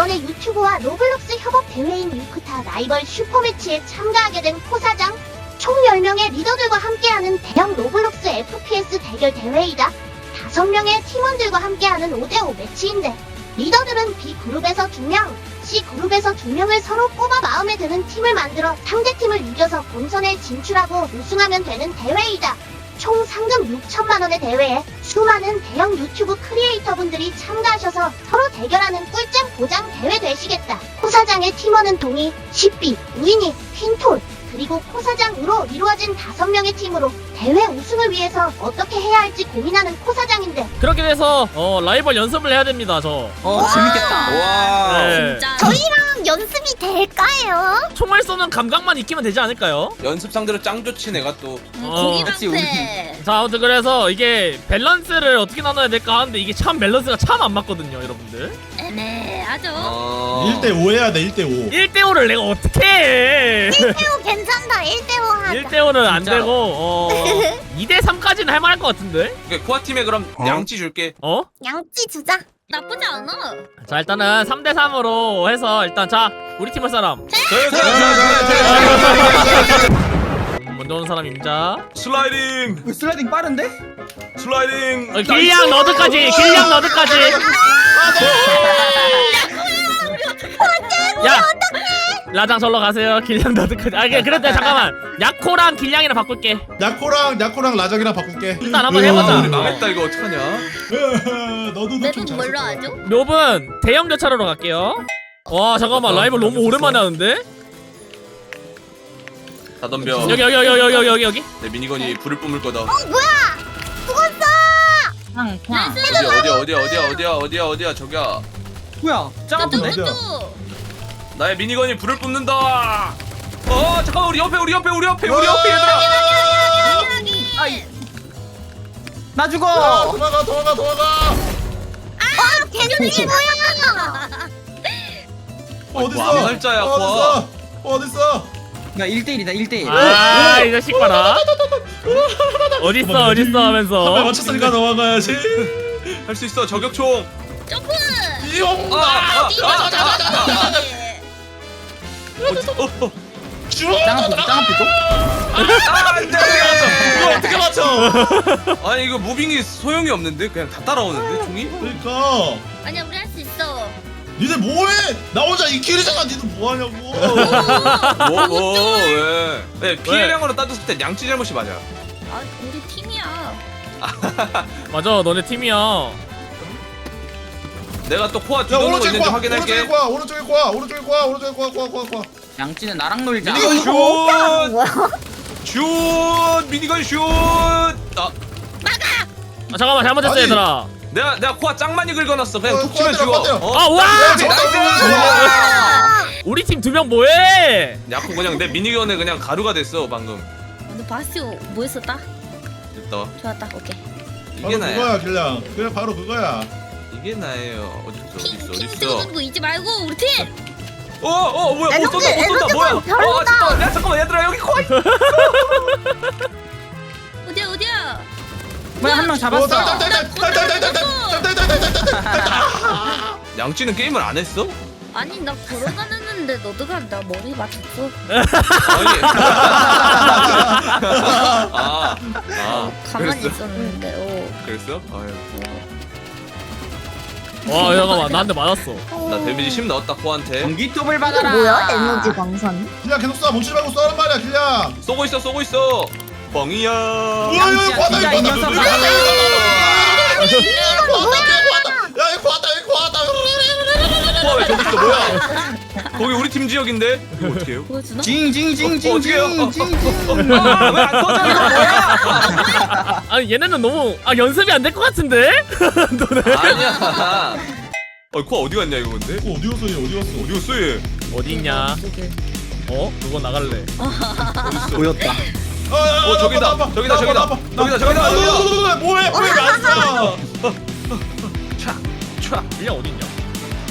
이번에 유튜브와 로블록스 협업 대회인 유크타 라이벌 슈퍼매치에 참가하게 된 코사장 총 10명의 리더들과 함께하는 대형 로블록스 FPS 대결 대회이다. 5명의 팀원들과 함께하는 5대5 매치인데 리더들은 B그룹에서 2명, C그룹에서 2명을 서로 뽑아 마음에 드는 팀을 만들어 상대팀을 이겨서 본선에 진출하고 우승하면 되는 대회이다. 총 상금 6천만 원의 대회에 수많은 대형 유튜브 크리에이터분들이 참가하셔서 서로 대결하는 꿀잼 보장 대회 되시겠다. 코사장의 팀원은 동희, 시삐, 우인이, 퀸톨, 그리고 코사장으로 이루어진 5명의 팀으로 대회 우승을 위해서 어떻게 해야 할지 고민하는 코사장인데 그렇게 돼서 어, 라이벌 연습을 해야 됩니다 저 어 재밌겠다. 와. 네. 진짜 저희랑 연습이 될까요? 총알 쏘는 감각만 익히면 되지 않을까요? 연습 상대로 짱 좋지 내가 또. 어, 같이 우리 고기방패 자 아무튼 그래서 이게 밸런스를 어떻게 나눠야 될까 하는데 이게 참 밸런스가 참 안 맞거든요 여러분들 애매하죠 어. 1대5 해야 돼 1대5 1대 5를 내가 어떻게 해 1대5 괜찮다 1대5 하자 1대 5는 안 진짜로? 되고 어 2대 3까지는 할 만할 것 같은데 오케이, 코아 팀에 그럼 양치 줄게. 어? 양찌 주자 나쁘지 않아 자 일단은 3대 3으로 해서 일단 자 우리 팀 할 사람 음, 먼저 오는 사람 임자 슬라이딩 그 슬라이딩 빠른데? 슬라이딩. 어, 길량 너드까지 길량 너드까지 야 라장 절로 가세요. 길량 너드까지 아 그래 그래도 잠깐만. 야코랑 길량이랑 바꿀게. 야코랑 야코랑 라적이랑 바꿀게. 일단 한번 아, 해보자. 우리 망했다 이거 어떡하냐? 너도 맵은 뭘로 하죠? 묘은 대형 교차로로 갈게요. 와 잠깐만. 라이브 너무 오랜만에 하는데? 다 덤벼. 여기 여기 여기 여기 여기 여기. 여기 내 미니건이 불을 뿜을 거다. 그냥. 그냥. 어디야 어디야 어디야 어디야 어디야 어디야 저기야. 뭐야? 짱 아픈데? 뚜뚜뚜 나의 미니건이 불을 뿜는다. 어 잠깐만 우리 옆에 우리 옆에 우리 옆에 우리 옆에 얘들아. 나 야, 죽어. 도망가 도망가 도망가 개눈이 뭐야 어딨어 왕 살자야, 어딨어 어딨어 야 1대1이다 1대1. 아 이 자식 봐라 어딨어 어딨어 한발 하면서 맞췄으니까 넘어가야지 할 수 있어 저격총. 점프 이용 아, 아, 뛰어 아, 아, 아, 잡아야지 어, 어. 짱 아프죠? 짱 아프죠? 아, 안 돼. 이거 어떻게 맞춰 아니 이거 무빙이 소용이 없는데 그냥 다 따라오는데 총이? 그러니까 아니야 우리 할 수 있어 니네 뭐해 나 혼자 이 킬이잖아 니들 뭐하냐고 뭐, 뭐, 왜? 네, 피해량으로 따졌을 때 양치 잘못이 맞아. 아 우리 팀이야 맞아 너네 팀이야 내가 또 코아 야 뒤도는 거 오른쪽에 있는지 과 확인할게. 오른쪽에 과 오른쪽에 과 오른쪽에 과 오른쪽에 과과 과과 양찌는 나랑 놀자. 미니건 슛! 슛! 미니건 슛! 아, 아 잠깐만 잘못했어 아니. 얘들아 내가 내가 코아 짱 많이 긁어놨어. 그냥 어, 툭 치면 코아 때려, 죽어. 코아 어? 아 와! 우리 팀 두 명 뭐해? 야코 그냥 내 미니건에 그냥 가루가 됐어 방금. 너 바스오 뭐 했었다? 됐다. 좋았다 오케이 이게 바로 나야. 그거야 길냥 그냥 바로 그거야 이게 나예요. 어디 있어? 어디 있어? 어디 팀 이거 잊지 말고 우리 팀. 어, 어, 뭐야? 못 쏜다, 못 쏜다, 뭐야? 어, 잠깐만, 야, 잠깐만, 얘들아, 여기 코. 어디야 어디야. 뭐야 한 명 잡았어. 양치는 게임을 안 했어? 아니 나 걸어다녔는데 너드가 나 머리 맞췄어. 아아 가만히 있었는데. 어. 그랬어? 아유. 와 잠깐만 나한테 맞았어 나 데미지 10 넣었다 코한테. 전기 톱을 받아라. 광선 길냥 계속 쏴 멈추지 말고 쏘란 말이야 길냥 쏘고 있어, 쏘고 있어. 뻥이야. 뭐야 양치야, 이거 과다 진짜 이 과다 녀석. 야 이거 과다 이거 과다 코아 왜 저기 있어? 뭐야? 거기 우리 팀 지역인데. 이거 어떻게 해요? 보여주나? 어. 아, 왜안 터져 이거 뭐야? 아니 얘네는 너무 아 연습이 안 될 것 같은데? 너네 아니야. 어, 코아 어디 갔냐 이거 근데? 어, 어디 갔어 얘 어디 갔어 어디 갔어 얘? 어디 있냐? 어? 그거 나갈래 보였다. 어, 저기다. 저기다, 저기다. 저기다, 저기다, 저기다. 뭐해 뭐해 나왔어 차, 차. 길량 어디 있냐?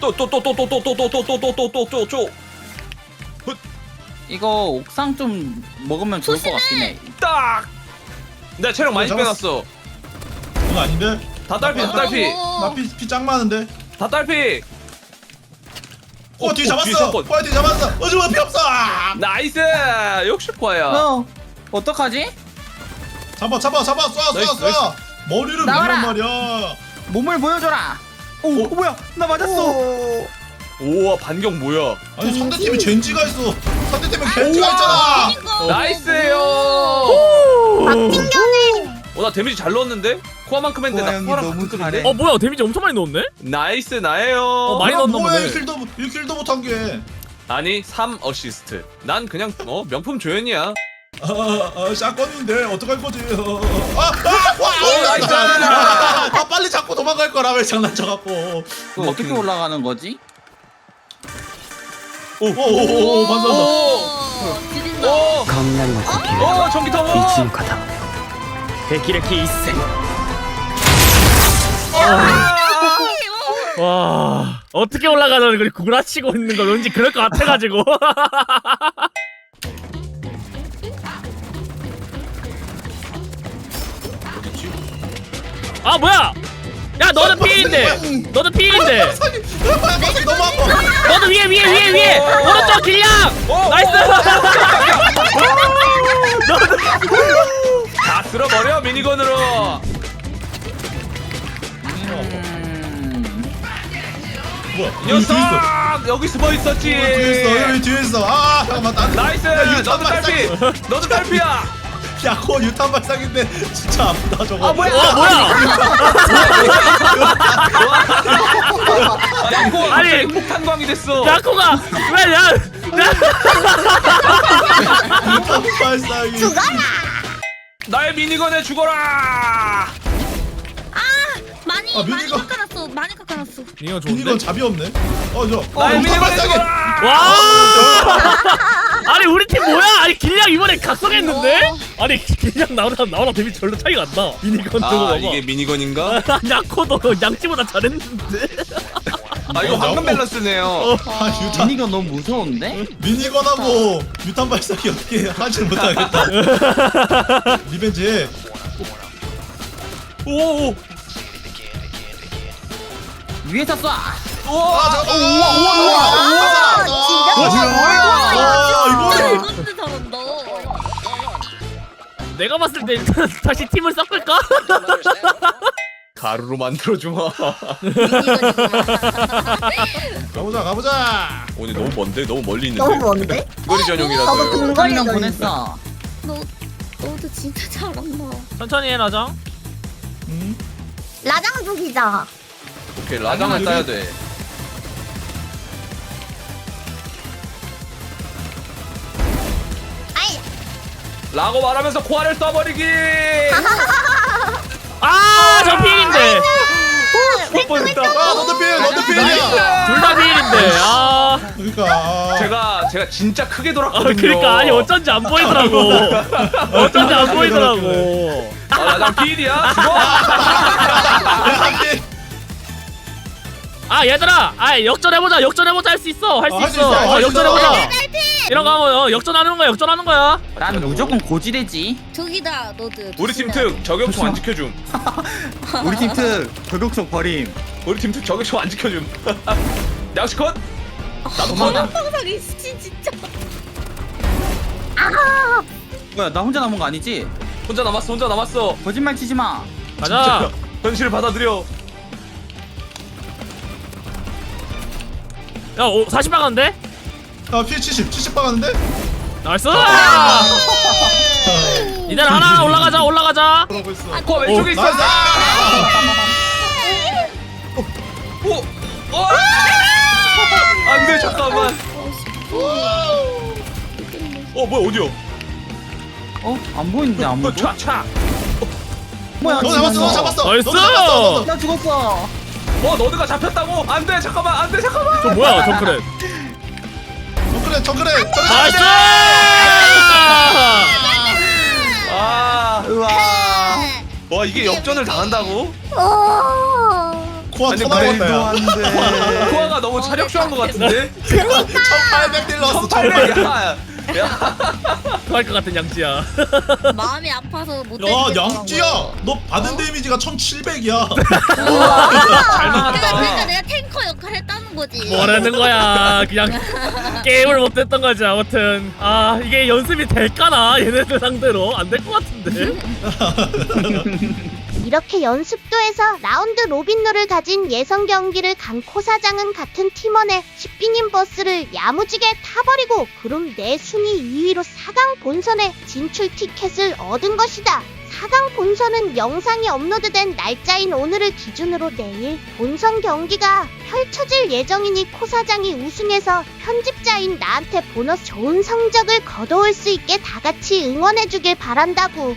또또또또또또또또또또또또또 또. 이거 옥상 좀 먹으면 좋을 것 같긴 해. 딱. 내 체력 많이 잡았어. 빼놨어. 이거 아닌데? 다 딸피 다 딸피 나 피 피 짱 많은데? 다 딸피. 어 뒤에 잡았어. 샷건. 포야 뒤에 잡았어. 어지마 피 없어. 아! 나이스. 역시 포야. 어, 어떡하지? 잡아 잡아 잡아 쏴 나이스, 쏴 쏴. 머리를 나와라. 밀란 말이야. 몸을 보여줘라. 오, 어, 뭐야? 나 맞았어. 우와 반격 뭐야? 아니 상대 팀이 젠지가 있어. 상대 팀에 겐지가 있잖아. 이거 나이스예요. 박진경은 어나 데미지 잘 넣었는데? 코아만큼 했는데 코아 나 형이 코아랑 너무 같은 잘해. 급인데? 어 뭐야 데미지 엄청 많이 넣었네? 나이스 나예요. 어, 많이 야, 넣었나 뭐야 보네. 1킬도 1킬도 못한 게. 아니 3 어시스트. 난 그냥 어 명품 조연이야. 아, 아, 샷건인데 어떡할 거지? 어, 아, 아, 와, 오, 나이스! 아, 아, 빨리 잡고 도망갈 거라 왜 장난쳐갖고. 그거 어떻게 올라가는 거지? 오, 오, 오, 오, 반사한다. 오! 어, 지린다. 오! 雷の時 오 전기 타워. 一の方霹靂一閃 와 어떻게 올라가자는 걸 구라치고 있는 거 왠지 그럴 것 같아가지고 아 뭐야 야 너는 피인데 너는 피인데 반사기 너무 아파. 너도 위에 위에 위에 위에 오른쪽 길냥 오! 나이스 다 쓸어버려 미니건으로. 음, 뭐야? 이 여기 뒤에 있어. 녀석 여기 숨어 있었지. 뒤에 있어. 여기 뒤에 있어. 아, 잠깐만. 나 나이스. 너도 딸피. 너도 딸피야. 야, 그거 유탄 발사기인데 진짜 아프다 저거. 아 뭐야? 와 뭐야 야코 아니. 갑자기 폭탄광이 됐어. 야코가 왜야 유탄 발사기. 나의 미니건에 죽어라. 많이 아, 많이 미니건. 깎아놨어. 많이 깎아놨어. 이거 미니건 잡이 없네. 어, 저. 어, 나의 유탄 미니건에. 죽어라. 와 아니 우리 팀 뭐야 아니 길냥 이번에 각성했는데 아니 길냥 나오랑 나오랑 데미지 별로 차이가 안 나 미니건 저거 아 봐봐 이게 미니건인가? 야코도 양치보다 잘했는데 아 이거 황금 밸런스네요. 아, 유탄 미니가 너무 무서운데? 미니건하고 유탄 발사기 어떻게 하질 못하겠다. 리벤지. 오오 위에서 쏴. 아, 잠깐. 우와, 아, 우와, 우와. 아, 이거. 이건데 잘한다. 내가 봤을 때 일단 다시 팀을 섞을까? 가루로 만들어주마. 가보자, 가보자. 오늘 너무 먼데 너무 멀리 있는데. 너무 먼데? 거리 전용이라서요. 근거리 한명 걸린다. 보냈어. 너 너도 진짜 잘한다. 천천히 해 라장 음. 라장 죽이자. 오케이 라장을 따야 돼. 라고 말하면서 코알을 쏴버리기. 아저 피인데 못 뻔했다. 아, 너도 필, 너도 필이야. 둘다 피인데 아 그러니까. 아. 제가 제가 진짜 크게 아, 돌았거든요. 그러니까 아니 어쩐지 안 보이더라고 어쩐지 안 보이더라고 아, 필이야? 죽어. 아 얘들아 아 역전해 보자 역전해 보자 할 수 있어 할수 어, 할수 있어 있어, 할수 어, 있어. 역전해보자 이런 거 하면 어, 역전하는 거야 역전하는 거야 나는 무조건 고지대지. 저기다 너도. 우리 팀 특 저격총 안 지켜줌. 우리 팀특 저격총 버림. 우리 팀 특 저격총 안 지켜줌. 양식 컷. 나도 컷. 상상이 씨 진짜. 뭐야 나 혼자 남은 거 아니지? 혼자 남았어 혼자 남았어. 거짓말 치지 마. 가자 현실을 받아들여. 야 오, 40 박았는데? 아, 피 70, 70 박았는데? 나이스 아. 이들 하나 올라가자 올라가자 그러고 있어. 코 왼쪽에 있어. 나이스! 오. 어. 안돼 잠깐만. 어 뭐야 어디야? 어? 안 보이는데 어, 아무도? 차 차. 뭐야? 너 잡았어, 너 잡았어. 나이스! 너 잡았어. 나 죽었어. 어 너드가 잡혔다고? 안돼 잠깐만 안돼 잠깐만. 저 뭐야 정크렛 정글에 정글에 정글에 나이스 아 우와. 와 이게 역전을 당한다고? 코아 아니, 터나 말도 먹었다 코아가 너무 차력쇼한 것 같은데? 1800딜 넣었어 1800 야, 야. 토할 것 같은 양지야. 마음이 아파서 못야 양찌야! 너 받은 데미지가 1700이야. 잘 그러니까, 그러니까. 내가 탱커 역할 했다는 거지. 뭐라는 거야. 그냥 게임을 못했던 거지 아무튼. 아 이게 연습이 될까나 얘네들 상대로? 안 될 것 같은데 이렇게 연습도 해서 라운드 로빈노를 가진 예선 경기를 간 코사장은 같은 팀원의 식비님 버스를 야무지게 타버리고 그럼 내 순위 2위로 4강 본선에 진출 티켓을 얻은 것이다. 4강 본선은 영상이 업로드된 날짜인 오늘을 기준으로 내일 본선 경기가 펼쳐질 예정이니 코사장이 우승해서 편집자인 나한테 보너스 좋은 성적을 거둬올 수 있게 다 같이 응원해주길 바란다고.